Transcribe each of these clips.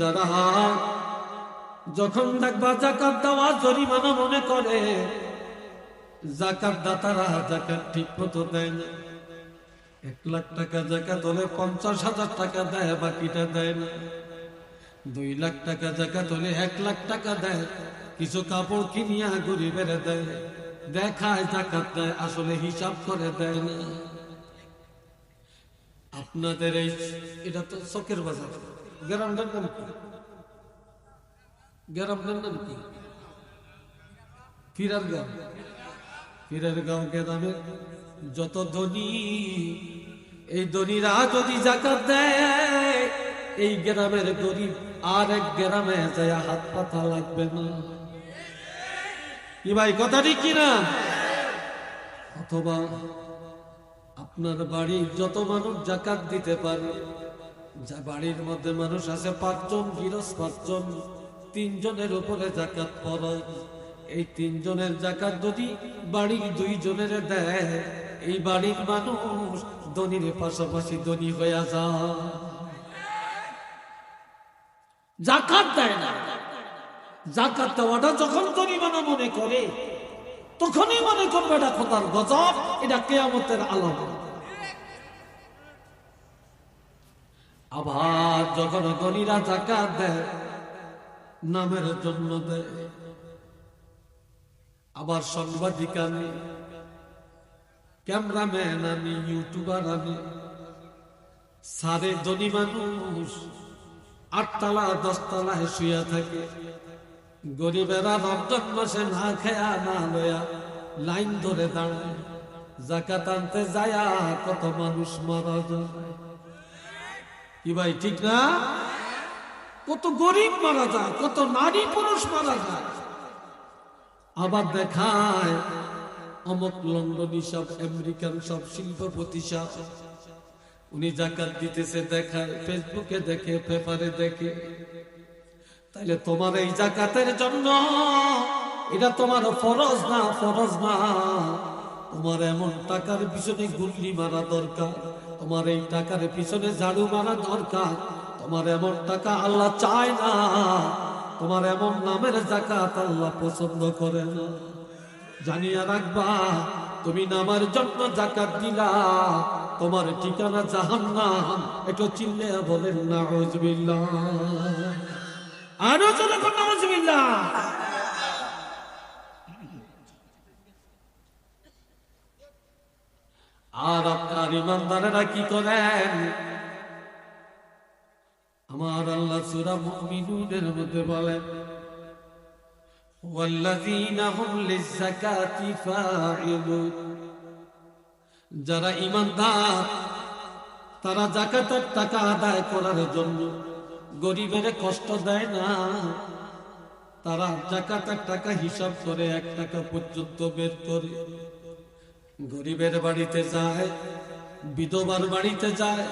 যারা যখন দেখবা জাকাত দেওয়া জরিমানা মনে করে জাকাত দাতারা জাকাত ঠিক মতো দেয় না। এক লাখ টাকা জাকাত হলে পঞ্চাশ হাজার টাকা দেয়, বাকিটা দেয় না। দুই লাখ টাকা জাকাত হলে এক লাখ টাকা দেয়, কিছু কাপড় কিনিয়া গরিবের দেয়। দেখায় জাকাত দেয়, আসলে হিসাব করে দেয় না। আপনাদের এই, এটা তো চকের বাজার। গ্রামটার নাম কি? গ্রামটার নাম কি? ফিরার গ্রাম ফিরার গাঁও গ্রামে যত ধনী, এই ধনীরা যদি জাকাত দেয়, এই গ্রামের গরিব আর এক গ্রামে যায় হাত পাতা লাগবে না। কি ভাই, কথা ঠিক কিনা? অথবা আপনার বাড়ির যত মানুষ জাকাত দিতে পারে যা বাড়ির মধ্যে মানুষ আছে, পাঁচজন গিরস পাঁচজন, তিনজনের উপরে জাকাত পড়ায় এই তিনজনের জাকাত যদি বাড়ির দুইজনের দেয়, এই বাড়ির মানুষ ধনীর পাশাপাশি ধনী হয়ে যায়। জাকাত দেয় না। জাকাত দেওয়াটা যখন গরিবানা মনে করে, তখনই মনে করবে এটা খোদার গজব, এটা কেয়ামতের আলম আবার যখন গরিরা জাকাত দেয়, নামের জন্য দেয়। আবার সাংবাদিক আমি, ক্যামেরাম্যান আমি, ইউটিউবার আনে সারে ধনী মানুষ, আটতলা, দশতলায় শুয়ে থাকে। গরিবেরা রমজান মাসে না খেয়া, না লয়া, লাইন ধরে দাঁড়ায়। জাকাত আনতে যায়া কত মানুষ মারা যায়। কি ভাই, ঠিক না? কত গরিব মারা যায়, কত নারী পুরুষ মারা যায়। আবার দেখায়, অমক লন্ডনী সব, আমেরিকান সব, শিল্পপতি সব। উনি জাকাত দিতেছে, দেখায়, ফেসবুকে দেখে, পেপারে দেখে। তাইলে তোমার এই জাকাতের জন্য, এটা তোমার ফরজ না ফরজ না। তোমার এমন টাকার পিছনে গুল্লি মারা দরকার। তোমার এই টাকার পিছনে ঝাড়ু মারা দরকার। তোমার এমন টাকা আল্লাহ চায় না। তোমার এমন নামের জাকাত আল্লাহ পছন্দ করে না। জানিয়া রাখবা, তুমি নামার জন্য জাকাত দিলা। তোমার ঠিকানা জাহান্নাম। একটু চিল্লে বলেন না আরও চলে নাউজুবিল্লাহ। আর আপনার ইমানদারেরা কি করেন আমার আল্লাহ সূরা মুমিনুনের মধ্যে বলেন والذين هم للزكاة فاعلون যারা ইমানদার তারা জাকাতের টাকা আদায় করার জন্য গরিবের কষ্ট দেয় না তারা জাকাতের টাকা হিসাব করে এক টাকা পর্যন্ত বের করে গরিবের বাড়িতে যায়, বিধবার বাড়িতে যায়,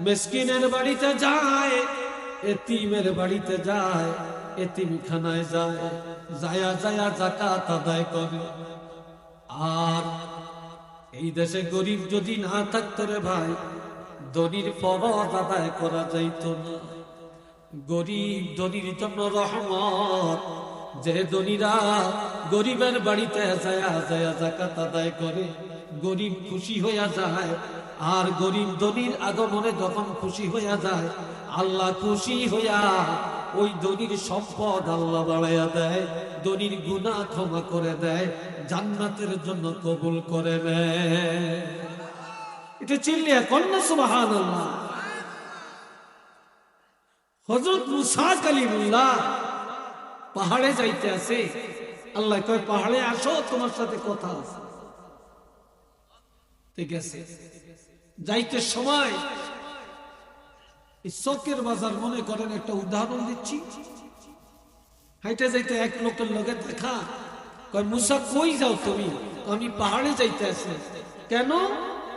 মেসকিনের বাড়িতে যায়, এতিমের বাড়িতে যায়, এতিমখানায় যায়, যায়া যায়া জাকাত আদায় করে। আর এই দেশে গরিব যদি না থাকতো রে ভাই, ধনির ফরজ আদায় করা যাইত না। গরিব ধনির জন্য রহমত যে ধনীরা গরিবের বাড়িতে যায়া যায়া জাকাত আদায় করে, গরিব খুশি হইয়া যায়, আর গরিব ধনির আগমনে যখন খুশি হইয়া যায়, আল্লাহ খুশি হইয়া ওই ধনির সম্পদ আল্লাহ বাড়াইয়া দেয়, ধনির গুণা ক্ষমা করে দেয়, জান্নাতের জন্য কবুল করে নেয়। এটা চিল্লিয়া কন্যা আল্লাহ হজরত মুসা কালিমুল্লাহ পাহাড়ে যাইতে আছে। আল্লাহ কয়, পাহাড়ে আসো, তোমার সাথে কথা আছে। ঠিক আছে। যাইতে সময় চকের বাজার মনে করেন একটা উদাহরণ দিচ্ছি। হাইটে যাইতে এক লোকের লগে দেখা, কয়, মুসা, কই যাও তুমি? আমি পাহাড়ে যাইতে আছি। কেন?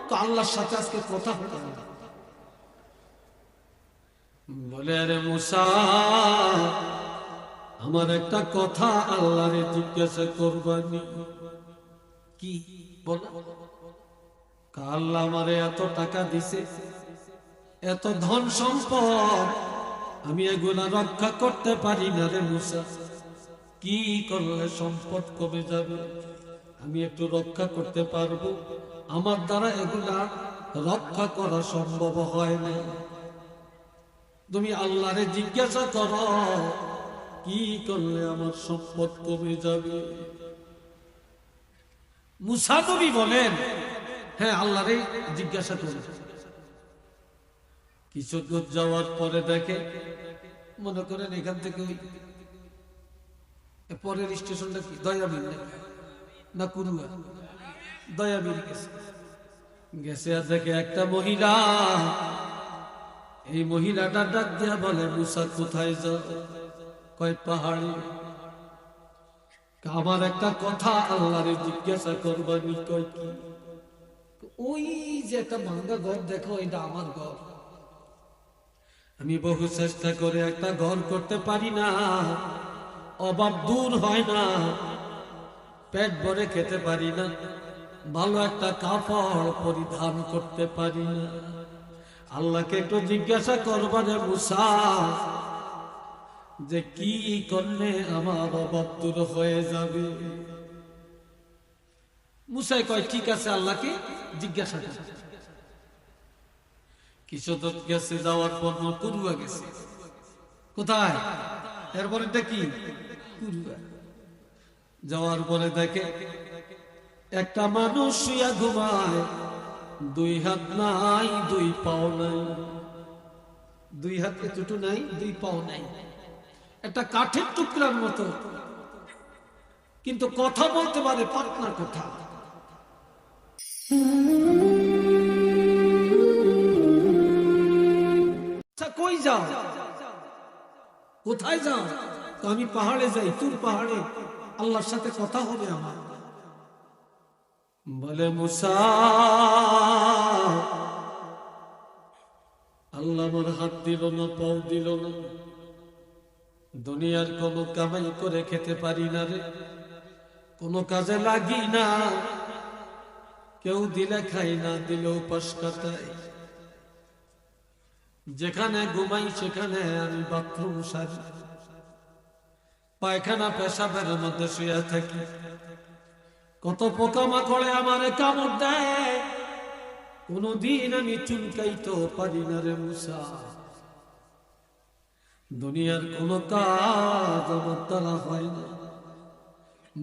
তো আল্লাহর সাথে আজকে কথা হতে বলে, আরে মুসা আমার একটা কথা আল্লাহরে জিজ্ঞাসা করবানি। কি? আল্লাহ আমারে এত টাকা দিছে? এত ধন সম্পদ আমি এগুলা রক্ষা করতে পারি না রে মুসা। কি করলে সম্পদ কমে যাবে? আমি একটু রক্ষা করতে পারব। আমার দ্বারা এগুলা রক্ষা করা সম্ভব হয় না তুমি আল্লাহরে জিজ্ঞাসা করো কি করলে আমার সম্পদ কমে যাবে? মুসা নবী বলেন হ্যাঁ আল্লাহরে জিজ্ঞাসা করুন কিছু দূর যাওয়ার পরে দেখে, মনে করেন এখান থেকে ওই পরের স্টেশনটা কি? দয়াবিল নাকি? না কুরুয়া? দয়াবিল গেছে। গেছে আর দেখে একটা মহিলা, এই মহিলাটা ডাক দিয়া বলে, মুসা, কোথায় যাও? কয় পাহাড়ে? আমার একটা কথা আল্লাহরে জিজ্ঞাসা করবানি কয় কি? ওই যে একটা ভাঙ্গা ঘর দেখো, এটা আমার ঘর। আমি বহু চেষ্টা করে একটা ঘর করতে পারি না, অভাব দূর হয় না, পেট ভরে খেতে পারি না, ভালো একটা কাপড় পরিধান করতে পারি না। আল্লাহকে একটু জিজ্ঞাসা করবারে মুসা যে কি করলে আমার দূর হয়ে যাবে? মুসাই কয়, ঠিক আছে, আল্লাহকে জিজ্ঞাসা কর। কিছু তো গেছে, যাওয়ার পর কুরুয়া গেছে। কোথায়? এরপরে কি কুরুয়া। যাওয়ার পরে দেখে একটা মানুষ শুয়া ঘুমায়। দুই হাত নাই, দুই পাও নাই। দুই হাত এতটু নাই, দুই পাও নাই। একটা কাঠের টুকরার মতো। কিন্তু কথা বলতে পারে পাটনার কথা? আচ্ছা কই যাও? কোথায় যাও? তো আমি পাহাড়ে যাই, তুর পাহাড়ে। আল্লাহর সাথে কথা হবে আমার। বলে, মুসা, আল্লাহ আমার হাত দিল না, পাও দিল না। দুনিয়ার কোনো কামাই করে খেতে পারি না রে। কোনো কাজে লাগি না। কেউ দিলে খাই না দিলে উপাস যেখানে ঘুমাই সেখানে আমি বাথরুম সারি। পায়খানা পেশাবের মধ্যে শুয়ে থাকি। কত পোকামাকড়ে আমারে কামড় দেয়। কোনদিন আমি চুলকাইতে পারি না রে মুসা। দুনিয়ার কোন কাজ আমার দ্বারা হয় না।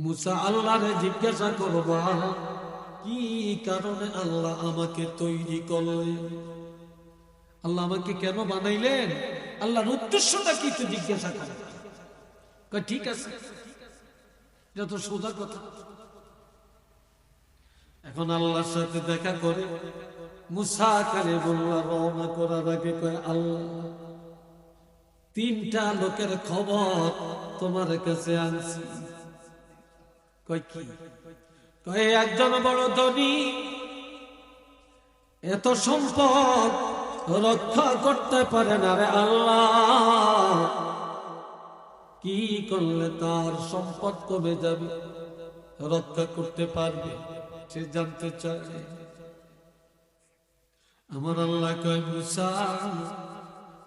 মুসা আল্লাহরে জিজ্ঞাসা করবা কি কারণে আল্লাহ আমাকে তৈরি করলেন? আল্লাহ আমাকে কেন বানাইলেন? আল্লাহর উদ্দেশ্যটা কি জিজ্ঞাসা করে। ঠিক আছে, এটা তো সোজা কথা। এখন আল্লাহর সাথে দেখা করে মুসা কালে বললা, রওনা করার আগে কয়, আল্লাহ তিনটা লোকের খবর তোমার কাছে আনছি। কয় একজন বড় ধনী, এত সম্পদ রক্ষা করতে পারে না রে আল্লাহ। কি করলে তার সম্পদ কমে যাবে, রক্ষা করতে পারবে, সে জানতে চায়। আমার আল্লাহ কয়, মুসা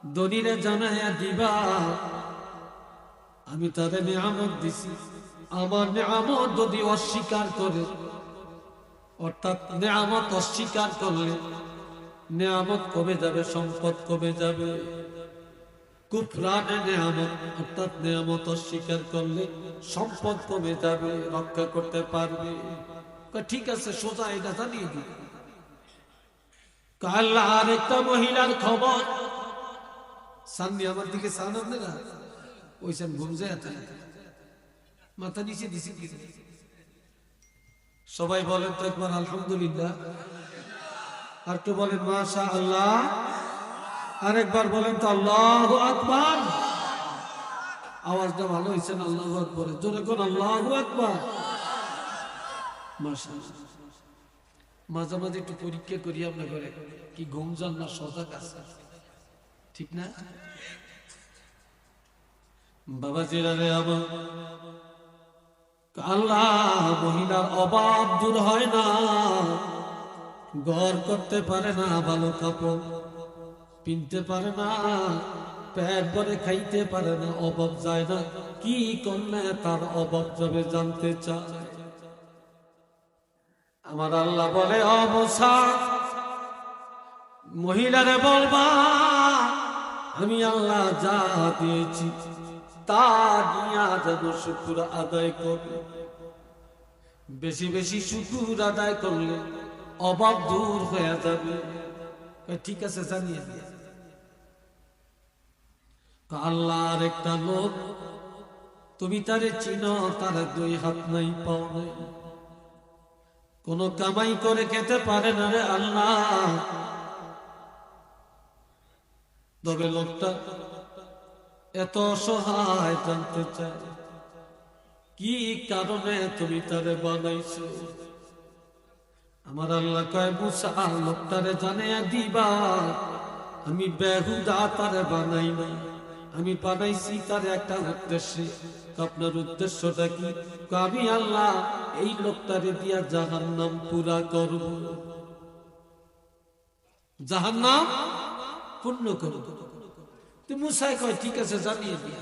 দনিরে জানাইয়া দিবা। আমি তাদের নিয়ামত দিছি। আমার নিয়ামত যদি অস্বীকার করে, অর্থাৎ নিয়ামত অস্বীকার করলে নিয়ামত কমে যাবে, সম্পদ কমে যাবে। কুফরানে নিয়ামত, অর্থাৎ নিয়ামত অস্বীকার করলে সম্পদ কমে যাবে, রক্ষা করতে পারবে। ঠিক আছে, সোজা এটা জানিয়ে দিবে কাল আর একটা মহিলার খবর সামনে আমার দিকে সান আপনারা ওই ঘুম যায় মাথা নিচে দিছি কি? সবাই বলেন তো একবার আলহামদুলিল্লাহ। আর কেউ বলেন মাশা আল্লাহ আরেকবার বলেন তো আল্লাহ আকবার। আওয়াজটা ভালো হয়েছে না আল্লাহ আকবরে জোরে কোন আল্লাহ আকবার। মাশা মাঝে মাঝে একটু পরীক্ষা করি আপনার ঘরে। কি ঘুম যান না সজাগ আছে? ঠিক না? বাবা জিরারে আমার আল্লাহ মহিলার অভাব দূর হয় না ঘর করতে পারে না, ভালো কাপড় পিনতে পারে না, পেট ভরে খাইতে পারে না, অভাব যায় না, কি করলে তার অভাব যাবে জানতে চায়? আমার আল্লাহ বলে অবসা মহিলারে বলবা আমি আল্লাহ যা দিয়েছি, তা নিয়া যেন শুকুর আদায় করবে বেশি বেশি শুকুর আদায় করলে অভাব দূর হয়ে যাবে। ঠিক আছে, জানিয়ে দিয়ে। আল্লাহর একটা লোক, তুমি তারে চিনো, তার দুই হাত নাই, পাও নাই। কোন কামাই করে খেতে পারে না রে আল্লাহ। তবে লোকটা এত অসহায় জানতে চায়। কি কারণে তুমি তারে বানাইছো? আমার আল্লাহ কয়, মুসা, লোকটারে জানে দিবা। আমি বেহুদা তারে বানাই না আমি বানাইছি তার একটা উদ্দেশ্যে। আপনার উদ্দেশ্যটা কি? আমি আল্লাহ এই লোকটারে দিয়া জাহান নাম পুরা করব। জাহান নাম পূর্ণ করব তো মুসাই কয়, ঠিক আছে, জানিয়ে দিয়া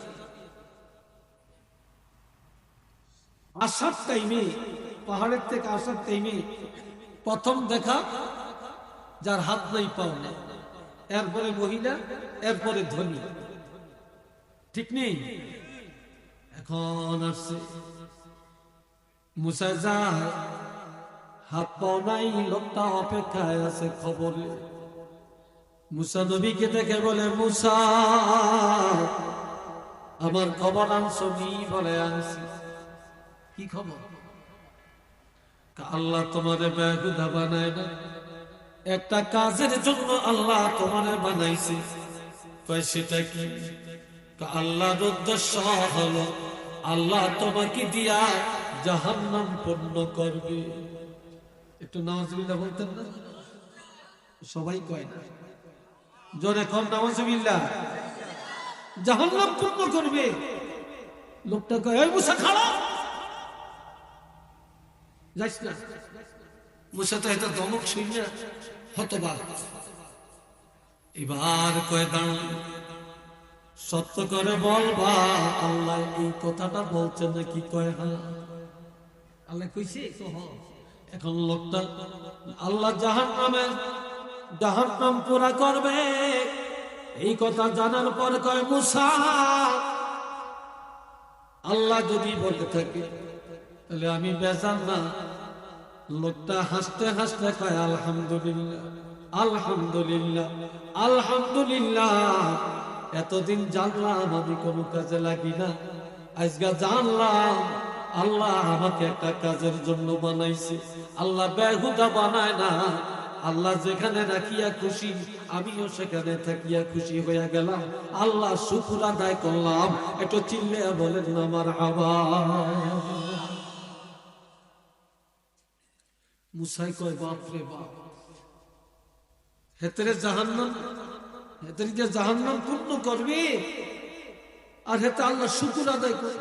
আসার টাইমে, পাহাড়ের থেকে আসার টাইমে প্রথম দেখা যার হাত নাই, পাও না এরপরে মহিলা, এরপরে ধনী। ঠিক নেই? এখন আসছে। মুসা যায়, হাত পাও নাই, লোকটা অপেক্ষায় আছে খবরে। মুসা নবীকে দেখে বলে, মুসা, আমার খবর আনছো নি বলে আনছি। কি খবর? আল্লাহ তোমারে বেহুদা বানায় না। একটা কাজের জন্য আল্লাহ তোমারে বানাইছে। সেটা কি? আল্লাহর হলো, আল্লাহ তোমাকে দিয়া জাহান্নাম পূর্ণ করবে। একটু নামাজবিল্লাহ বলতেন না? সবাই কয় না। জোরে কম নামাজবিল্লাহ জাহান্নাম পূর্ণ করবে। লোকটা কয় মুসা, খাড়া! মুসা তো এটা দমক শুন না হতবাক। এবার কয়ে দাঁড়ান সত্য করে বলবা আল্লাহ এই কথাটা বলছে নাকি কয় হ্যাঁ। আল্লাহ কইছে এখন লোকটা আল্লাহ জাহান নামের জাহান পুরা করবে। এই কথা জানার পর কয়, মুসা, আল্লাহ যদি বলে থাকে, তাহলে আমি বেজান না। লোকটা হাসতে হাসতে কয়, আলহামদুলিল্লাহ আলহামদুলিল্লাহ আলহামদুলিল্লাহ, এতদিন জানলাম আমি কোনো কাজে লাগি না। আজকে জানলাম, আল্লাহ আমাকে একটা কাজের জন্য বানাইছে। আল্লাহ বেহুদা বানায় না আল্লাহ যেখানে রাখিয়া খুশি, আমিও সেখানে থাকিয়া খুশি হইয়া গেলাম। আল্লাহ শুকুর আদায় করলাম। একটু চিল্লে বলেন, আমার আবার মুসাই কয়, বাপ রে বাপ, হেতরে জাহান্নাম, হেতরে যে জাহান্নাম পূর্ণ করবে, আর হেতে আল্লাহ শুকুর আদায় করে।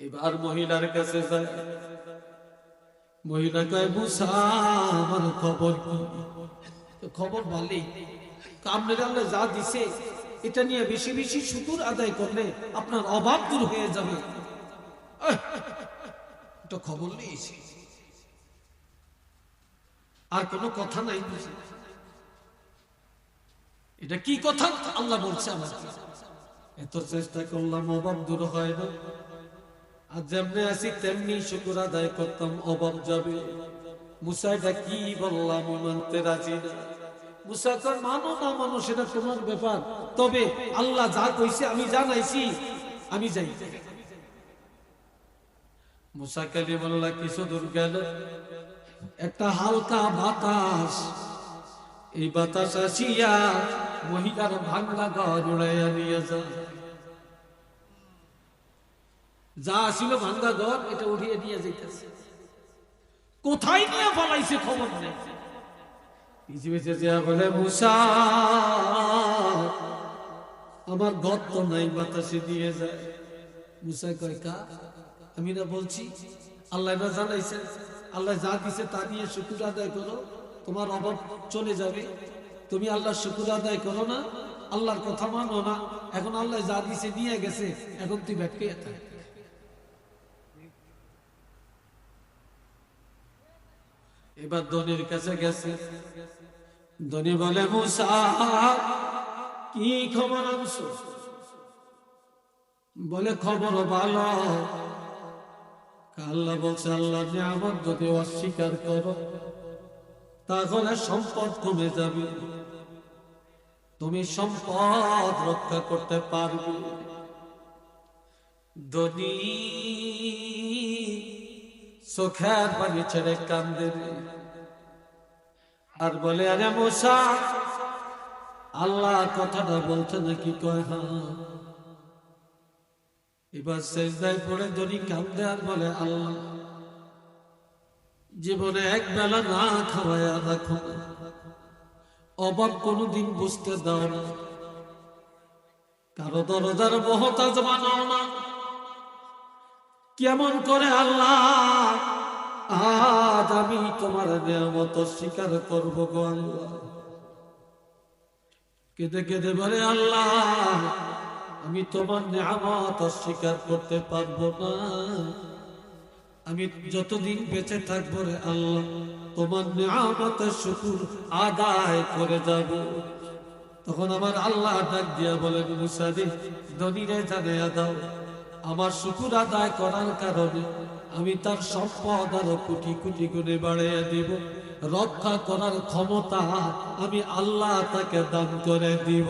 এবার মহিলার কাছে যায়। আমার যা দিছে, এটা নিয়ে বেশি বেশি শুকুর আদায় করলে আপনার অভাব দূর হয়ে যাবে। এটা খবর নিয়েছি। আর কোনো কথা নাই এটা কি কথা? আল্লাহ বলছে আমাকে। এত চেষ্টা করলাম, অভাব দূর হয় না। আর যেমনি আছি, তেমনি শুকুর আদায় করতাম অভাব যাবে মুসাইটা কি বললাম মানতে রাজি না। না ব্যাপার। তবে আল্লাহ যা কইছে, আমি জানাইছি, আমি যাই। মুসা কালিমুল্লাহ কিছু দূর গেল? একটা হালকা বাতাস। এই বাতাস আসিয়া মহিলার ভাঙ্গা ঘর উড়াইয়া নিয়ে যায়। যা ছিল ভাঙ্গা ঘর এটা উঠিয়ে নিয়ে যাইতেছে। কোথায় নিয়ে পালাইছে খবর নেই। বলে আমার ঘর তো নাই, বাতাসে দিয়ে যায় মুসা কয়, কা? আমি না বলছি, আল্লাহ না জানাইছেন আল্লাহ যা দিছে তা দিয়ে শুকুর আদায় করো, তোমার অভাব চলে যাবে। তুমি আল্লাহ শুকুর আদায় করো না, আল্লাহর কথা মানো না। এখন আল্লাহ যা দিছে নিয়ে গেছে, এখন তুই ব্যাটকে থাক। এবার ধনির কাছে গেছে। ধনী বলে, মুসা, কি খবর আনছো? বলে, খবর ভালো। আল্লাহ বলছে, আল্লাহ নিয়ামত যদি অস্বীকার করো, তাহলে সম্পদ কমে যাবে। তুমি সম্পদ রক্ষা করতে পারবে। ধনী চোখের পানি ছেড়ে কান্দে। আর বলে, আরে মশা আল্লাহ কথাটা বলছে নাকি কয় হ্যাঁ এবার শেষদায় পড়ে ধনী কান্দে আর বলে, আল্লাহ, জীবনে এক বেলা না খাওয়ায়া রাখো অভাব কোনোদিন বুঝতে দাও না। কারও দরজার মহতাজ বানাও না। কেমন করে আল্লাহ? আজ আমি তোমার নিয়ামত স্বীকার করব গো আল্লাহ। কেঁদে কেঁদে বলে, আল্লাহ, আমি তোমার নিয়ামত অস্বীকার করতে পারব না। আমি যতদিন বেঁচে থাকব রে আল্লাহ, তোমার নিয়ামতের শুকুর আদায় করে যাব। তখন আমার আল্লাহ ডাক দিয়া বলে মুসাদি ধনীরে জানিয়ে দাও। আমার শুকুর আদায় করার কারণে আমি তার সম্পদ আরও কোটি কোটি গুণে বাড়িয়ে দিব। রক্ষা করার ক্ষমতা আমি আল্লাহ তাকে দান করে দিব।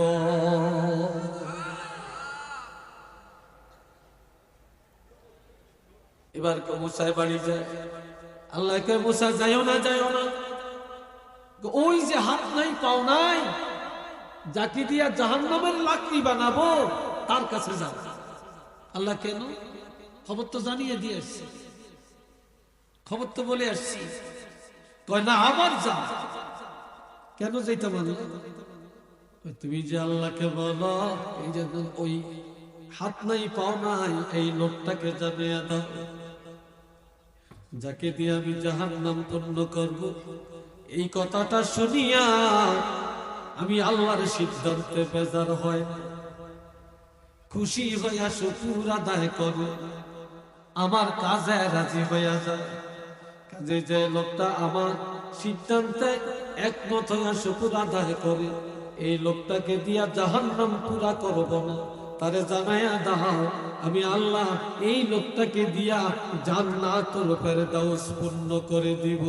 এবার কে মুসাই বাড়ি যায়। আল্লাহকে মুসা, যাইও না যাইও না। ওই যে হাত নাই, পাও নাই। যাকে দিয়া জাহান্নামের লাকড়ি বানাবো, তার কাছে যাও। আল্লাহ কেন? খবর তো জানিয়ে দিয়ে আসছি খবর তো বলে আসছি। কয়, না আবার যা। কেন যেতে বলো? তুমি যে আল্লাহকে বলো, এই যে ওই হাত নাই, পাও নাই, এই লোকটাকে দাও। যাকে দিয়ে আমি জাহান নাম পূর্ণ করব, এই কথাটা শুনিয়া আমি আল্লাহর সিদ্ধান্তে বেজার হয়। খুশি হইয়া শুকুর আদায় করো। আমার কাজে রাজি হইয়া যায় কাজে যে লোকটা আমার সিদ্ধান্তে একমত হইয়া শুকুর আদায় করে। এই লোকটাকে দিয়া জাহান্নাম পুরা করব না। তারে জানাইয়া দাহা আমি আল্লাহ এই লোকটাকে দিয়া জান জান্নাত লোকের দাও পূর্ণ করে দিব।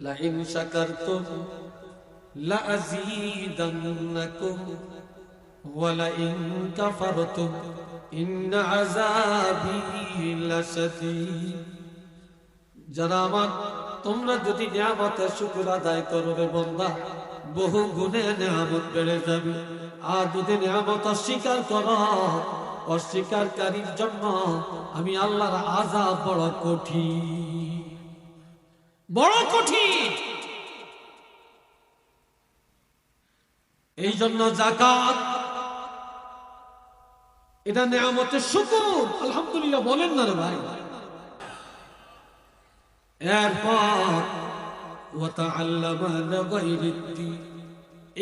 লাইন সাকার তো لأزيدنكم ولئن كفرتم إن عذابي لشديد যারা আমার তোমরা যদি নিয়ামতের শুকুর আদায় করো রে বন্দা বহু গুণে নিয়ামত বেড়ে যাবে আর যদি নিয়ামত অস্বীকার করো অস্বীকারীর জন্য আমি আল্লাহর আজাব বড় কঠিন বড় কঠিন এই জন্য জাকাত এটা নেয়ামতের শুকুর। আলহামদুলিল্লাহ বলেন না রে ভাই।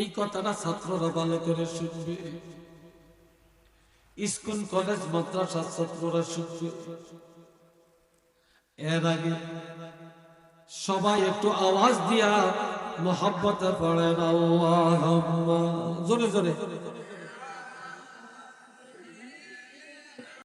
এই কথাটা ছাত্ররা ভালো করে শুনবে। স্কুল, কলেজ, মাদ্রাসা ছাত্ররা শুনবে। এর আগে সবাই একটু আওয়াজ দিয়া মোহাব্বতে পড়েন আল্লাহ জোরে জোরে।